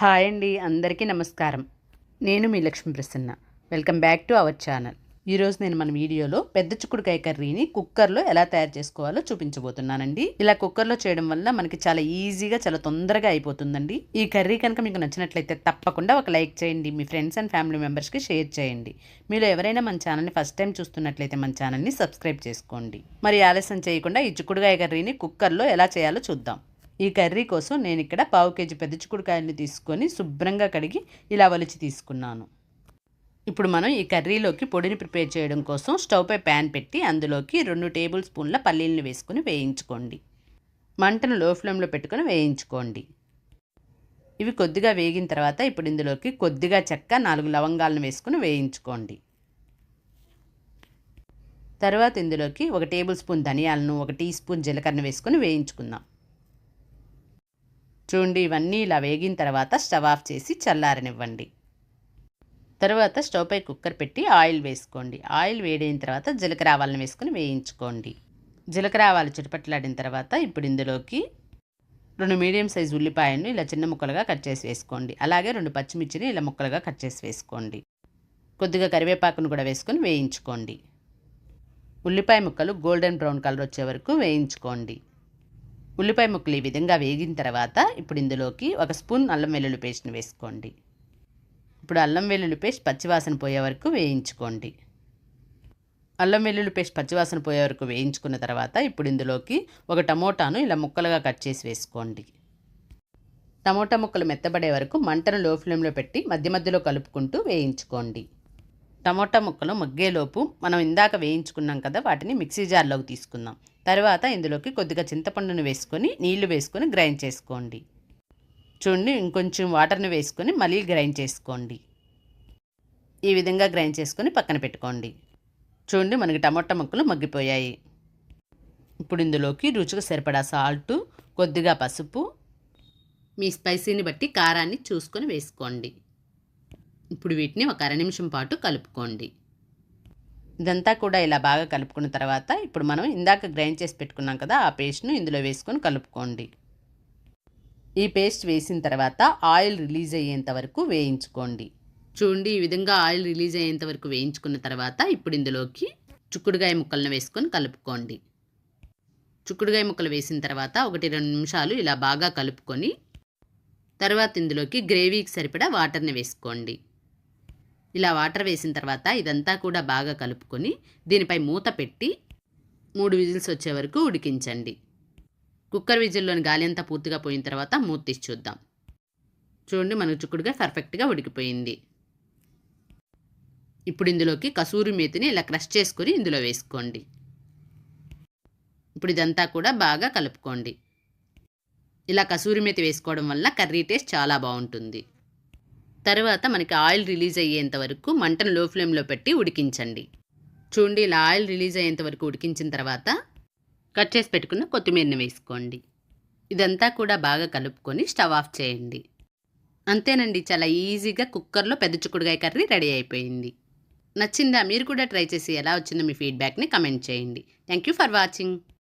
Hi అండి అందరికీ నమస్కారం. నేను మీ Lakshmi Prasanna welcome back to our channel. ఈరోజు నేను మన వీడియోలో పెద్ద చిక్కుడుకాయ కర్రీని కుక్కర్లో ఎలా తయారు చేసుకోవాలో చూపించబోతున్నానండి. ఇలా కుక్కర్లో చేయడం వల్ల మనకి చాలా ఈజీగా చాలా తొందరగా అయిపోతుందండి. ఈ కర్రీ కనుక మీకు నచ్చినట్లయితే తప్పకుండా ఒక లైక్ చేయండి మీ ఫ్రెండ్స్ అండ్ ఫ్యామిలీ మెంబర్స్కి షేర్ చేయండి. మీరు ఎవరైనా మన ఛానల్ని ఫస్ట్ టైం చూస్తున్నట్లయితే మన ఛానల్ని సబ్స్క్రైబ్ చేసుకోండి. మరి ఆలస్యం చేయకుండా ఈ చిక్కుడుకాయ కర్రీని కుక్కర్లో ఎలా చేయాలో చూద్దాం. ఈ కర్రీ కోసం నేను ఇక్కడ పావు కేజీ పెద్ద చిక్కుడుకాయలను తీసుకొని శుభ్రంగా కడిగి ఇలా వలిచి తీసుకున్నాను. ఇప్పుడు మనం ఈ కర్రీలోకి పొడిని ప్రిపేర్ చేయడం కోసం స్టవ్పై ప్యాన్ పెట్టి అందులోకి రెండు టేబుల్ స్పూన్ల పల్లీలను వేసుకొని వేయించుకోండి. మంటను లో ఫ్లేమ్లో పెట్టుకొని వేయించుకోండి. ఇవి కొద్దిగా వేగిన తర్వాత ఇప్పుడు ఇందులోకి కొద్దిగా చెక్క నాలుగు లవంగాలను వేసుకొని వేయించుకోండి. తర్వాత ఇందులోకి ఒక టేబుల్ స్పూన్ ధనియాలను ఒక టీ స్పూన్ జీలకర్ర వేసుకొని వేయించుకుందాం. చూడండి ఇవన్నీ ఇలా వేగిన తర్వాత స్టవ్ ఆఫ్ చేసి చల్లారనివ్వండి. తర్వాత స్టవ్ పై కుక్కర్ పెట్టి ఆయిల్ వేసుకోండి. ఆయిల్ వేడైన తర్వాత జీలకర్ర ఆవాలను వేసుకొని వేయించుకోండి. జీలకర్ర ఆవాలు చిటపట్లాడిన తర్వాత ఇప్పుడు ఇందులోకి రెండు మీడియం సైజ్ ఉల్లిపాయలను ఇలా చిన్న ముక్కలుగా కట్ చేసి వేసుకోండి. అలాగే రెండు పచ్చిమిర్చిని ఇలా ముక్కలుగా కట్ చేసి వేసుకోండి. కొద్దిగా కరివేపాకును కూడా వేసుకొని వేయించుకోండి. ఉల్లిపాయ ముక్కలు గోల్డెన్ బ్రౌన్ కలర్ వచ్చే వరకు వేయించుకోండి. ఉల్లిపాయ ముక్కలు ఈ విధంగా వేగిన తర్వాత ఇప్పుడు ఇందులోకి ఒక స్పూన్ అల్లం వెల్లుల్లి పేస్ట్ని వేసుకోండి. ఇప్పుడు అల్లం వెల్లుల్లి పేస్ట్ పచ్చివాసన పోయే వరకు వేయించుకోండి. అల్లం వెల్లుల్లి పేస్ట్ పచ్చివాసన పోయే వరకు వేయించుకున్న తర్వాత ఇప్పుడు ఇందులోకి ఒక టమోటాను ఇలా ముక్కలుగా కట్ చేసి వేసుకోండి. టమోటా ముక్కలు మెత్తబడే వరకు మంటను లో ఫ్లేమ్లో పెట్టి మధ్య మధ్యలో కలుపుకుంటూ వేయించుకోండి. టమోటా ముక్కలు మగ్గేలోపు మనం ఇందాక వేయించుకున్నాం కదా వాటిని మిక్సీ జార్లోకి తీసుకుందాం. తర్వాత ఇందులోకి కొద్దిగా చింతపండును వేసుకొని నీళ్ళు వేసుకొని గ్రైండ్ చేసుకోండి. చూడండి ఇంకొంచెం వాటర్ని వేసుకొని మళ్ళీ గ్రైండ్ చేసుకోండి. ఈ విధంగా గ్రైండ్ చేసుకొని పక్కన పెట్టుకోండి. చూడండి మనకి టమాటా ముక్కలు మగ్గిపోయాయి. ఇప్పుడు ఇందులోకి రుచికి సరిపడా సాల్టు కొద్దిగా పసుపు మీ స్పైసీని బట్టి కారాన్ని చూసుకొని వేసుకోండి. ఇప్పుడు వీటిని ఒక అర నిమిషం పాటు కలుపుకోండి. ఇదంతా కూడా ఇలా బాగా కలుపుకున్న తర్వాత ఇప్పుడు మనం ఇందాక గ్రైండ్ చేసి పెట్టుకున్నాం కదా ఆ పేస్ట్ను ఇందులో వేసుకొని కలుపుకోండి. ఈ పేస్ట్ వేసిన తర్వాత ఆయిల్ రిలీజ్ అయ్యేంత వరకు వేయించుకోండి. చూడండి ఈ విధంగా ఆయిల్ రిలీజ్ అయ్యేంత వరకు వేయించుకున్న తర్వాత ఇప్పుడు ఇందులోకి చుక్కుడుగాయ ముక్కలను వేసుకొని కలుపుకోండి. చుక్కుడుగాయ ముక్కలు వేసిన తర్వాత ఒకటి రెండు నిమిషాలు ఇలా బాగా కలుపుకొని తర్వాత ఇందులోకి గ్రేవీకి సరిపడా వాటర్ని వేసుకోండి. ఇలా వాటర్ వేసిన తర్వాత ఇదంతా కూడా బాగా కలుపుకొని దీనిపై మూత పెట్టి మూడు విజిల్స్ వచ్చే వరకు ఉడికించండి. కుక్కర్ విజిల్లోని గాలి అంతా పూర్తిగా పోయిన తర్వాత మూత తీసి చూద్దాం. చూడండి మనకు చుక్కుడుగా పర్ఫెక్ట్గా ఉడికిపోయింది. ఇప్పుడు ఇందులోకి కసూరి మేతిని ఇలా క్రష్ చేసుకొని ఇందులో వేసుకోండి. ఇప్పుడు ఇదంతా కూడా బాగా కలుపుకోండి. ఇలా కసూరి మేతి వేసుకోవడం వల్ల కర్రీ టేస్ట్ చాలా బాగుంటుంది. తర్వాత మనకి ఆయిల్ రిలీజ్ అయ్యేంత వరకు మంటను లో ఫ్లేమ్లో పెట్టి ఉడికించండి. చూడండి ఇలా ఆయిల్ రిలీజ్ అయ్యేంత వరకు ఉడికించిన తర్వాత కట్ చేసి పెట్టుకున్న కొత్తిమీరని వేసుకోండి. ఇదంతా కూడా బాగా కలుపుకొని స్టవ్ ఆఫ్ చేయండి. అంతేనండి చాలా ఈజీగా కుక్కర్లో పెద్ద చుక్కుడుగాయ కర్రీ రెడీ అయిపోయింది. నచ్చిందా? మీరు కూడా ట్రై చేసి ఎలా వచ్చిందో మీ ఫీడ్బ్యాక్ని కమెంట్ చేయండి. Thank you for watching.